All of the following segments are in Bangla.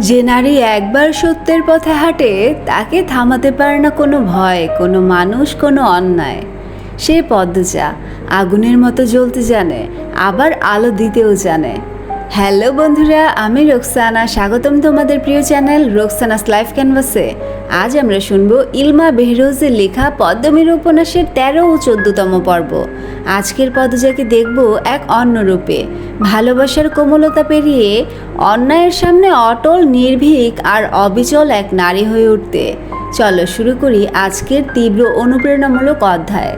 যে নারী একবার সত্যের পথে হাঁটে, তাকে থামাতে পারে না কোনো ভয়, কোনো মানুষ, কোনো অন্যায়। সে পদ্মজা, আগুনের মতো জ্বলতে জানে, আবার আলো দিতেও জানে। হ্যালো বন্ধুরা, আমি রোকসানা। স্বাগতম তোমাদের প্রিয় চ্যানেল রোকসানাস লাইফ ক্যানভাসে। আজ আমরা শুনব ইলমা বেহরোজের লেখা পদ্মমীর উপন্যাসের তেরো ও চোদ্দতম পর্ব। আজকের পদজাকে দেখব এক অন্য রূপে ভালোবাসার কোমলতা পেরিয়ে অন্যায়ের সামনে অটল, নির্ভীক আর অবিচল এক নারী হয়ে উঠতে। চলো শুরু করি আজকের তীব্র অনুপ্রেরণামূলক অধ্যায়।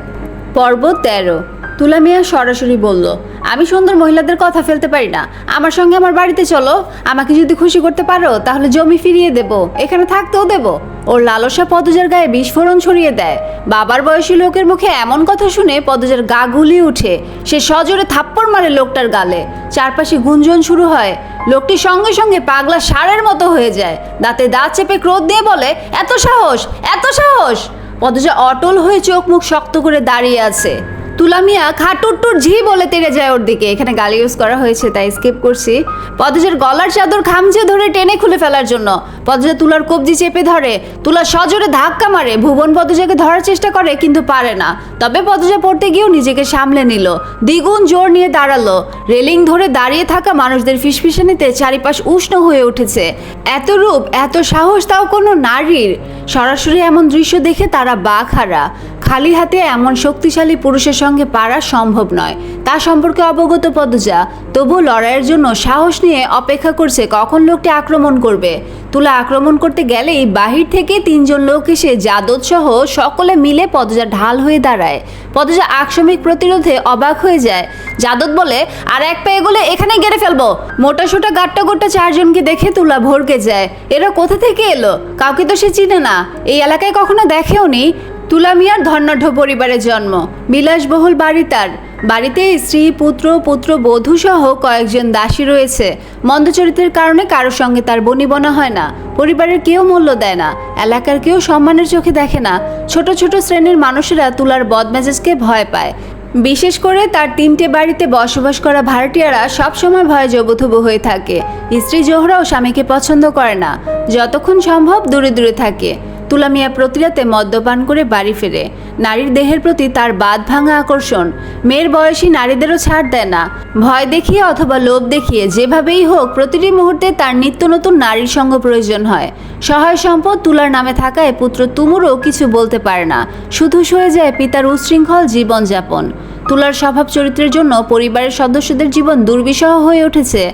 পর্ব তেরো। তুলা মিয়া সরাসরি বলল, আমি সুন্দর মহিলাদের কথা ফেলতে পারি না। আমার সঙ্গে আমার বাড়িতে চলো। আমাকে যদি খুশি করতে পারো, তাহলে জমি ফিরিয়ে দেব। এখানে থাকতেও দেব। ওর লালসা পদজার গায়ে বিস্ফোরণ ছড়িয়ে দেয়। বাবার বয়সী লোকের মুখে এমন কথা শুনে পদজার গা গুলি উঠে। সে সজোরে থাপ্পড় মারে লোকটার গালে। চারপাশে গুঞ্জন শুরু হয়। লোকটি সঙ্গে সঙ্গে পাগলা সারের মতো হয়ে যায়। দাঁতে দাঁত চেপে ক্রোধ দিয়ে বলে, এত সাহস এত সাহস! পদজা অটল হয়ে চোখ মুখ শক্ত করে দাঁড়িয়ে আছে। তুলামিয়া খাটুট্টুর ঝি বলে তেড়ে যায় ওর দিকে। এখানে গালি ইউজ করা হয়েছে, তাই স্কিপ করছি। পদজের গলার চাদর খামচে ধরে টেনে খুলে ফেলার জন্য। পদজা তুলার কবজি চেপে ধরে। তুলা সজোরে ধাক্কা মারে। ভুবন পদজাকে ধরার চেষ্টা করে, কিন্তু পারে না। তবে পদজা পড়তে গিয়েও নিজেকে সামলে নিল। দ্বিগুণ জোর নিয়ে দাঁড়াল। রেলিং ধরে দাঁড়িয়ে থাকা মানুষদের ফিসফিসানিতে চারিপাশ উষ্ণ হয়ে উঠেছে। এত রূপ, এত সাহস, তাও কোনো নারীর? সরাসরি এমন দৃশ্য দেখে তারা বাঘ হারা খালি হাতে এমন শক্তিশালী পুরুষের সঙ্গে পারা সম্ভব নয়। তা সম্পর্কে অবগত পদজা তবু লড়াইয়ের জন্য সাহস নিয়ে অপেক্ষা করছে কখন লোকটি আক্রমণ করবে। তুলা আক্রমণ করতে গেলেই বাহির থেকে তিনজন লোক এসে সহ সকলে মিলে পদজা ঢাল হয়ে দাঁড়ায়। পদজা আকস্মিক প্রতিরোধে অবাক হয়ে যায়। যাদব বলে, আর এক পা এগোলে এখানে গেড়ে ফেলব। মোটা সোটা গাট্টা গোট্টা চারজনকে দেখে তুলা ভরকে যায়। এরা কোথা থেকে এলো? কাউকে তো সে চিনে না। এই এলাকায় কখনো দেখেও নি তুলা মিয়ার ধর্ণাঢ্য পরিবারের জন্ম। বিলাসবহুল বাড়ি তার। বাড়িতে স্ত্রী, পুত্র পুত্র, বধূ সহ কয়েকজন দাসী রয়েছে। মন্দচরিত্রের কারণে কারোর সঙ্গে তার বনিবনা হয় না। পরিবারের কেউ মূল্য দেয় না। এলাকার কেউ সম্মানের চোখে দেখে না। ছোট ছোট শ্রেণির মানুষেরা তুলার বদমেজাজকে ভয় পায়। বিশেষ করে তার তিনটে বাড়িতে বসবাস করা ভাড়াটিয়ারা সবসময় ভয়ে জবুথবু হয়ে থাকে। স্ত্রী জোহরাও স্বামীকে পছন্দ করে না। যতক্ষণ সম্ভব দূরে দূরে থাকে। তুলামিয়া প্রতিরাতে মদ্যপান করে বাড়ি ফেরে। নারীর দেহের প্রতি তার বাদ ভাঙা আকর্ষণ। মেয়ের বয়সী নারীদেরও ছাড় দেয় না। ভয় দেখিয়ে অথবা লোভ দেখিয়ে যেভাবেই হোক প্রতিটি মুহূর্তে তার নিত্য নতুন নারীর সঙ্গ প্রয়োজন হয়। সহায় সম্পদ তুলার নামে থাকায় পুত্র তুমুরও কিছু বলতে পারে না। শুধু সয়ে যায় পিতার উচ্ছৃঙ্খল জীবনযাপন। তুলার স্বভাব চরিত্রের জন্য পরিবারের সদস্যদের জীবন দুর্বিষহ হয়ে উঠেছে।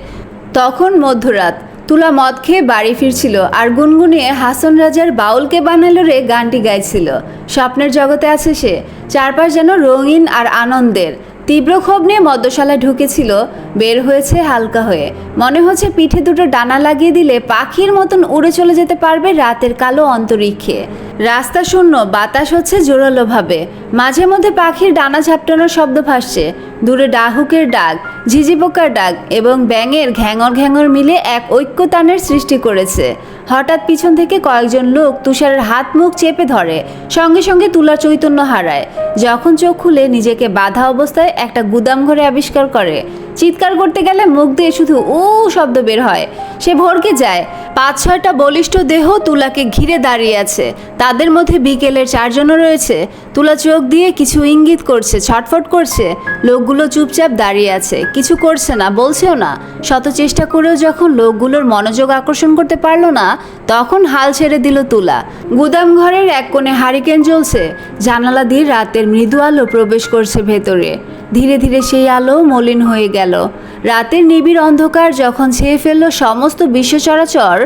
তখন মধ্যরাত তুলা মদ খেয়ে বাড়ি ফিরছিল আর গুনগুনিয়ে হাসন রাজার বাউলকে বানালো রে গানটি গাইছিল। স্বপ্নের জগতে আছে সে। চারপাশ যেন রঙিন আর আনন্দের। তীব্র ক্ষোভ নিয়ে মদ্যশালায় ঢুকেছিল। বের হয়েছে হালকা হয়ে। মনে হচ্ছে পিঠে দুটো ডানা লাগিয়ে দিলে পাখির মতন উড়ে চলে যেতে পারবে রাতের কালো অন্তরিক্ষে। রাস্তা শূন্য, বাতাস হচ্ছে জোরালোভাবে। মাঝে মধ্যে পাখির ডানা ঝাপটানোর শব্দ ভাসছে। দূরে ডাহুকের ডাক ঝিঝিপোকার ডাক এবং ব্যাঙের ঘ্যাঙর ঘ্যাঙর মিলে এক ঐক্যতানের সৃষ্টি করেছে। হঠাৎ পিছন থেকে কয়েকজন লোক তুষারের হাত মুখ চেপে ধরে, সঙ্গে সঙ্গে তুলা চৈতন্য হারায়। যখন চোখ খুলে নিজেকে বাধা অবস্থায় একটা গুদাম ঘরে আবিষ্কার করে। চিৎকার করতে গেলে মুখ দিয়ে শুধু উ শব্দ বের হয়। সে ভরকে যায়। পাঁচ, ছয়টা বলিষ্ঠ দেহ তুলাকে ঘিরে দাঁড়িয়ে আছে। তাদের মধ্যে বিকেলের চারজনও রয়েছে। তুলা চোখ দিয়ে কিছু ইঙ্গিত করছে, ছটফট করছে। লোকগুলো চুপচাপ দাঁড়িয়ে আছে। কিছু করছে না, বলছেও না। শত চেষ্টা করেও যখন লোকগুলোর মনোযোগ আকর্ষণ করতে পারল না, তখন হাল ছেড়ে দিল তুলা। গুদাম ঘরের এক কোণে হারিকেন জ্বলছে। জানালা দিয়ে রাতের মৃদু আলো প্রবেশ করছে ভেতরে। ধীরে ধীরে সেই আলো মলিন হয়ে গেল। রাতের নিবিড় অন্ধকার যখন ছেয়ে ফেলল সমস্ত বিশ্ব চরাচর,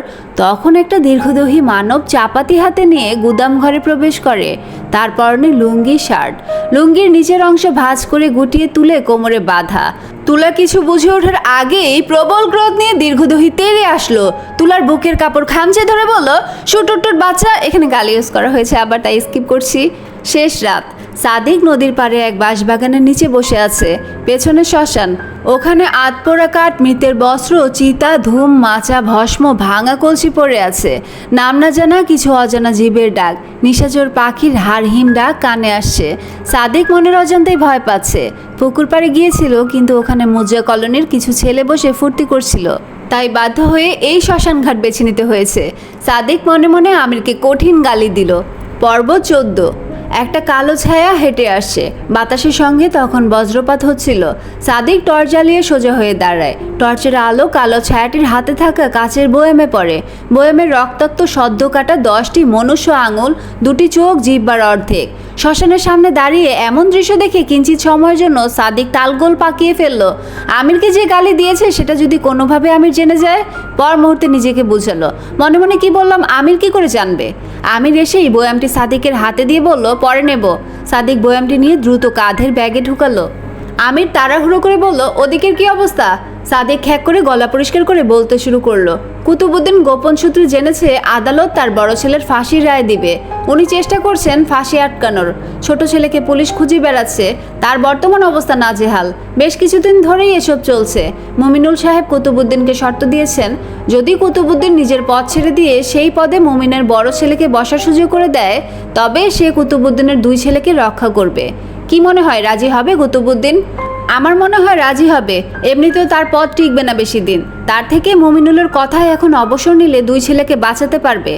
তখন একটা দীর্ঘদেহী মানব চাপাতি হাতে নিয়ে গুদাম ঘরে প্রবেশ করে। তার পরনে লুঙ্গি, শার্ট। লুঙ্গির নিচের অংশ ভাঁজ করে গুটিয়ে তুলে কোমরে বাঁধা। তুলা কিছু বুঝে ওঠার আগেই প্রবল ক্রোধ নিয়ে দীর্ঘদহি তেড়ে আসলো। তুলার বুকের কাপড় খামচে ধরে বলল শুটুটুট বাচ্চা, এখানে গালি ইউজ করা হয়েছে, আবার তাই স্কিপ করছি। শেষ রাত। সাদিক নদীর পাড়ে এক বাঁশবাগানের নিচে বসে আছে। পেছনে শ্মশান। ওখানে আতপোড়া কাঠ, মৃতের বস্ত্র, চিতা, ধূম, মাচা, ভস্ম, ভাঙা কলসি পড়ে আছে। নাম না জানা কিছু অজানা জীবের ডাক। নিশাচর পাখির হাড়হিম ডাক কানে আসছে। সাদিক মনের অজান্তেই ভয় পাচ্ছে। পুকুর পাড়ে গিয়েছিল, কিন্তু ওখানে মুজা কলোনির কিছু ছেলে বসে ফুর্তি করছিল। তাই বাধ্য হয়ে এই শ্মশানঘাট বেছে নিতে হয়েছে। সাদিক মনে মনে আমিরকে কঠিন গালি দিল। পর্ব চোদ্দ। একটা কালো ছায়া হেঁটে আসছে বাতাসের সঙ্গে তখন বজ্রপাত হচ্ছিল। সাদিক টর্চ জ্বালিয়ে সোজা হয়ে দাঁড়ায়। টর্চের আলো কালো ছায়াটির হাতে থাকা কাচের বয়েমে পড়ে। বয়েমের রক্তাক্ত সদ্য কাটা দশটি মনুষ্য আঙুল, দুটি চোখ, জিব্বার অর্ধেক। শ্মশানের সামনে দাঁড়িয়ে এমন দৃশ্য দেখে কিঞ্চিত সময়ের জন্য সাদিক তালগোল পাকিয়ে ফেলল। আমিরকে যে গালি দিয়েছে, সেটা যদি কোনোভাবে আমির জেনে যায়, পর মুহূর্তে নিজেকে বুঝালো। মনে মনে কি বললাম, আমির কি করে জানবে? আমির এসেই বয়ামটি সাদিকের হাতে দিয়ে বলল, পরে নেব। সাদিক বয়ামটি নিয়ে দ্রুত কাঁধের ব্যাগে ঢুকালো। আমির তাড়াহুড়ো করে বলল, ওদিকের কি অবস্থা? সাদিক খ্যাক করে গলা পরিষ্কার করে বলতে শুরু করল। কুতুবুদ্দিন গোপন সূত্রে জেনেছে, আদালত তার বড় ছেলের ফাঁসির রায় দিবে। উনি চেষ্টা করছেন ফাঁসি আটকানোর। ছোট ছেলেকে পুলিশ খুঁজে বেড়াচ্ছে। তার বর্তমান অবস্থা নাজেহাল। বেশ কিছুদিন ধরেই এসব চলছে। মুমিনুল সাহেব কুতুবুদ্দিনকে শর্ত দিয়েছেন, যদি কুতুবুদ্দিন নিজের পদ ছেড়ে দিয়ে সেই পদে মুমিনের বড় ছেলেকে বসার সুযোগ করে দেয়, তবে সে কুতুবুদ্দিনের দুই ছেলেকে রক্ষা করবে। কি মনে হয়, রাজি হবে কুতুবুদ্দিন? আমার মনে হয় রাজি হবে। এমনিতেও তার পথ টিকবে না বেশি দিন। তার থেকে মমিনুলের কথায় এখন অবসর নিলে দুই ছেলেকে বাঁচাতে পারবে।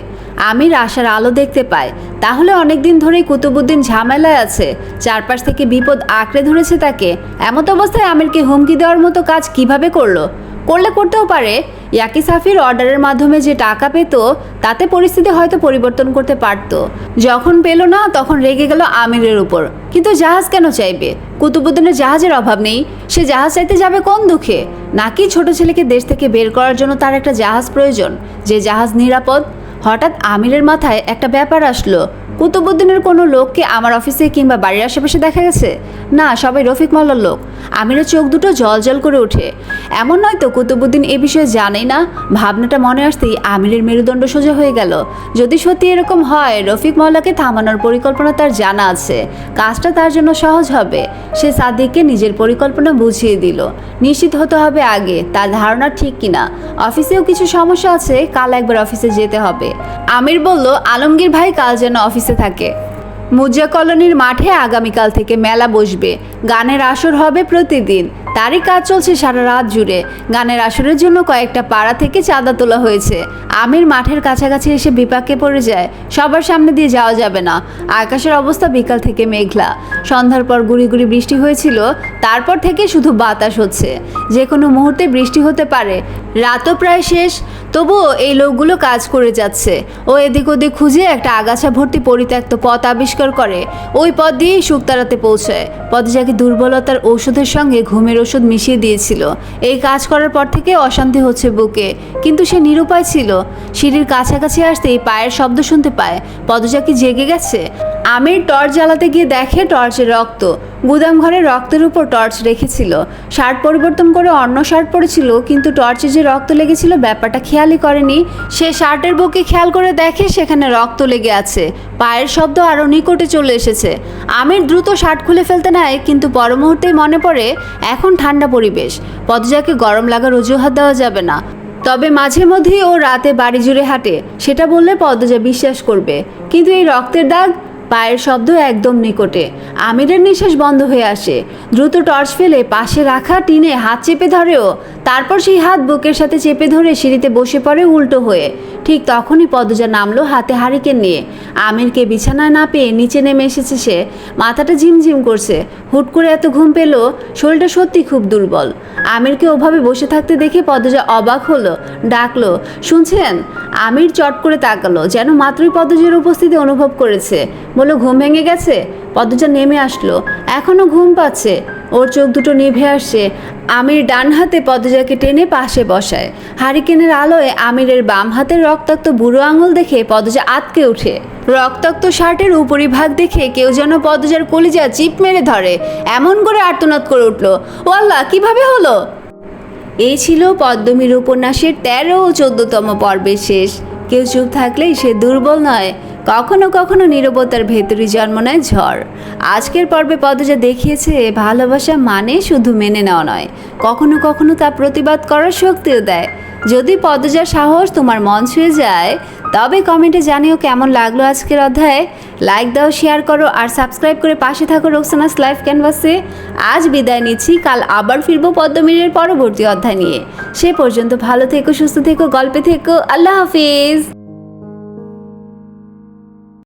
আমির আশার আলো দেখতে পায়। তাহলে অনেক দিন ধরেই কুতুবুদ্দিন ঝামেলায় আছে। চারপাশ থেকে বিপদ আঁকড়ে ধরেছে তাকে। এমত অবস্থায় আমিরকে হুমকি দেওয়ার মতো কাজ কীভাবে করল? করলে করতেও পারে। ইয়াকি সাফির অর্ডারের মাধ্যমে যে টাকা পেত, তাতে পরিস্থিতি হয়তো পরিবর্তন করতে পারত। যখন পেল না, তখন রেগে গেল আমিরের উপর। কিন্তু জাহাজ কেন চাইবে? কুতুবুদ্দিনের জাহাজের অভাব নেই। সে জাহাজ চাইতে যাবে কোন দুঃখে? নাকি ছোট ছেলেকে দেশ থেকে বের করার জন্য তার একটা জাহাজ প্রয়োজন, যে জাহাজ নিরাপদ? হঠাৎ আমিরের মাথায় একটা ব্যাপার আসলো। কুতুবুদ্দিনের কোনো লোককে আমার অফিসে কিংবা বাড়ির আশেপাশে দেখা গেছে? না, সবাই রফিক মোল্লার লোক। আমিরের চোখ দুটো জল জল করে ওঠে। এমন নয় তো কুতুবুদ্দিন এ বিষয়ে জানেই না? ভাবনাটা মনে আসতেই আমিরের মেরুদণ্ড সোজা হয়ে গেল। যদি সত্যি এরকম হয়, রফিক মোল্লাকে থামানোর পরিকল্পনা তার জানা আছে। কাজটা তার জন্য সহজ হবে। সে সাদিককে নিজের পরিকল্পনা বুঝিয়ে দিল। নিশ্চিত হতে হবে আগে, তার ধারণা ঠিক কিনা। অফিসেও কিছু সমস্যা আছে, কাল একবার অফিসে যেতে হবে। আমির বলল, আলমগীর ভাই কাল যেন অফিসে থাকে। মুজা কলোনির মাঠে আগামীকাল থেকে মেলা বসবে। গানের আসর হবে প্রতিদিন। তারই কাজ চলছে সারা রাত জুড়ে। গানের আসরের জন্য কয়েকটা পাড়া থেকে চাঁদা তোলা হয়েছে। আমির মাঠের কাছাকাছি এসে বিপাকে পড়ে যায়। সবার সামনে দিয়ে যাওয়া যাবে না। আকাশের অবস্থা বিকাল থেকে মেঘলা। সন্ধ্যার পর গুড়ি গুড়ি বৃষ্টি হয়েছিল। তারপর থেকে শুধু বাতাস হচ্ছে। যে কোনো মুহূর্তে বৃষ্টি হতে পারে। রাতও প্রায় শেষ, তবুও এই লোকগুলো কাজ করে যাচ্ছে। ও এদিক ওদিক খুঁজে একটা আগাছা ভর্তি পরিত্যক্ত পথ আবিষ্কার করে। ওই পথ দিয়েই শুক্তারাতে পৌঁছায়। পদজাকে দুর্বলতার ঔষধের সঙ্গে ঘুমের ওষুধ মিশিয়ে দিয়েছিল। এই কাজ করার পর থেকে অশান্তি হচ্ছে বুকে। কিন্তু সে নিরুপায় ছিল। সিঁড়ির কাছাকাছি আসতেই পায়ের শব্দ শুনতে পায়। পদজা কি জেগে গেছে? আমির টর্চ জ্বালাতে গিয়ে দেখে টর্চের রক্ত। গুদাম ঘরে রক্তের উপর টর্চ রেখেছিল। শার্ট পরিবর্তন করে অন্য শার্ট পরেছিল, কিন্তু টর্চে যে রক্ত লেগেছিল ব্যাপারটা খেয়ালই করেনি। সে শার্টের বুকে খেয়াল করে দেখে সেখানে রক্ত লেগে আছে। পায়ের শব্দ আরও নিকটে চলে এসেছে। আমির দ্রুত শার্ট খুলে ফেলতে নেয়, কিন্তু পর মুহূর্তেই মনে পড়ে, এখন ঠান্ডা পরিবেশ। পদজাকে গরম লাগার অজুহাত দেওয়া যাবে না। তবে মাঝে মধ্যেই ও রাতে বাড়ি জুড়ে হাঁটে, সেটা বললে পদ্মজা বিশ্বাস করবে। কিন্তু এই রক্তের দাগ পায়ের শব্দ একদম নিকটে। আমিরের নিঃশ্বাস বন্ধ হয়ে আসে। দ্রুত টর্চ ফেলে পাশে রাখা টিনে হাত চেপে ধরেও, তারপর সেই হাত বুকের সাথে চেপে ধরে সিঁড়িতে বসে পড়ে উল্টো হয়ে। ঠিক তখনই পদজা নামলো হাতে হারিকেন নিয়ে। আমিরকে বিছানায় না পেয়ে নিচে নেমে এসেছে সে। মাথাটা ঝিমঝিম করছে। হুট করে এত ঘুম পেল, শরীরটা সত্যি খুব দুর্বল। আমিরকে ওভাবে বসে থাকতে দেখে পদজা অবাক হলো, ডাকলো, শুনছেন? আমির চট করে তাকালো, যেন মাত্রই পদজার উপস্থিতি অনুভব করেছে। বলল, ঘুম ভেঙে গেছে? পদ্মজা নেমে আসলো। এখনও ঘুম পাচ্ছে। ওর চোখ দুটো নিভে আসছে আমির ডান হাতে পদ্মজাকে টেনে পাশে বসায়। হারিকেনের আলোয় আমিরের বাম হাতের রক্তাক্ত বুড়ো আঙুল দেখে পদজা আতকে ওঠে। রক্তাক্ত শার্টের উপরিভাগ দেখে কেউ যেন পদ্মজার কলিজা চিপ মেরে ধরে। এমন করে আর্তনাদ করে উঠল। ও আল্লাহ, কীভাবে হলো? এই ছিল পদ্মমীর উপন্যাসের তেরো ও চোদ্দতম পর্বের শেষ। কেউ চুপ থাকলেই সে দুর্বল নয়। কখনো কখনো নীরবতার ভেতরে জন্ম নেয় ঝড়। আজকের পর্বে পদজা দেখিয়েছে, ভালোবাসা মানে শুধু মেনে নেওয়া নয়, কখনো কখনো তা প্রতিবাদ করার শক্তিও দেয়। যদি পদজার সাহস তোমার মন ছুঁয়ে যায়, তবে কমেন্টে জানিও কেমন লাগল আজকের অধ্যায়। লাইক দাও, শেয়ার করো আর সাবস্ক্রাইব করে পাশে থাকো রোকসানাস লাইফ ক্যানভাসে। আজ বিদায় নিচ্ছি, কাল আবার ফিরবো পদ্মমীরের পরবর্তী অধ্যায় নিয়ে। সে পর্যন্ত ভালো থেকো, সুস্থ থেকো, গল্পে থেকো। আল্লাহ হাফিজ।